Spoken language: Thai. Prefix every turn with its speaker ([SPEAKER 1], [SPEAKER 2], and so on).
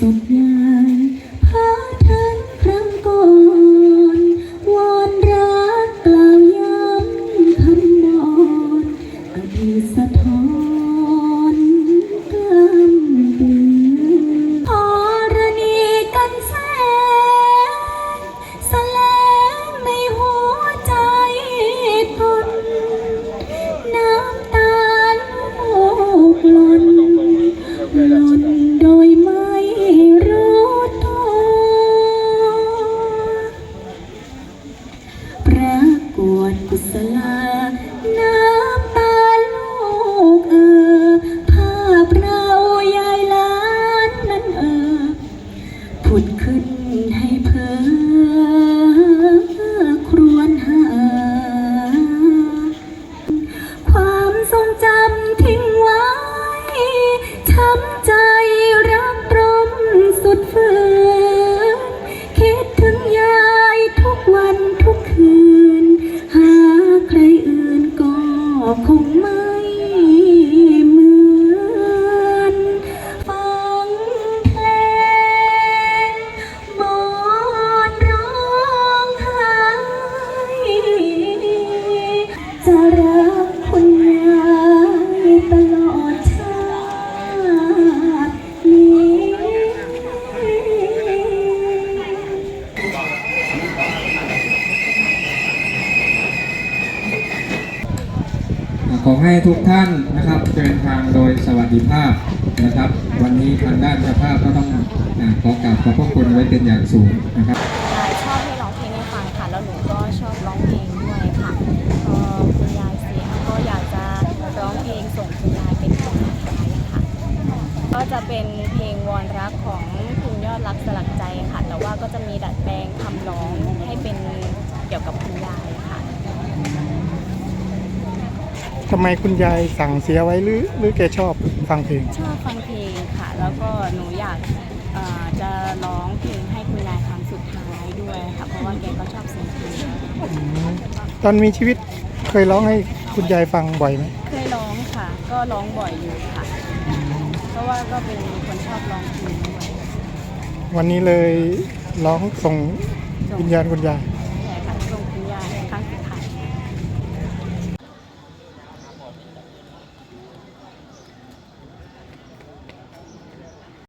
[SPEAKER 1] disappear. วดกุศลานา จะรักคุณยายตลอดชาตินี้
[SPEAKER 2] ขอให้ทุกท่านนะครับเดินทางโดยสวัสดิภาพนะครับ วันนี้ทางด้านเจ้าภาพก็ต้องขอกราบขอบพระคุณไว้เป็นอย่างสูงนะครับ
[SPEAKER 3] ยายชอบให้ร้องเพลงให้ฟังค่ะ แล้วหนูก็ชอบร้องเพลงด้วยค่ะพอคุณยายเสียก็อยากจะร้องเพลงส่งคุณยายเป็นครั้งสุดท้ายค่ะ ก็จะเป็น เพลงวอนรักของคุณยอดรักสลักใจค่ะ แต่ว่าก็จะมีดัดแปลงคำร้องให้เป็นเกี่ยวกับคุณยายค่ะ
[SPEAKER 4] ทำไมคุณยายสั่งเสียไว้หรือหรือแกชอบฟังเพลง
[SPEAKER 3] ชอบฟังเพลงค่ะ แล้วก็หนูอยากเอ่อจะร้องเพลงให้คุณยายครั้งสุดท้ายด้วยค่ะ เพราะว่าแกก็ชอบเสียงเพลง
[SPEAKER 4] ตอนมีชีวิตเคยร้องให้คุณยายฟังบ่อยไหม
[SPEAKER 3] เคยร้องค่ะ ก็ร้องบ่อยอยู่ค่ะเพ ราะว่าก็เป็นคนชอบร้องเพลงด้วย
[SPEAKER 4] วันนี้เลยร้องส่งวิญญาณคุณยาย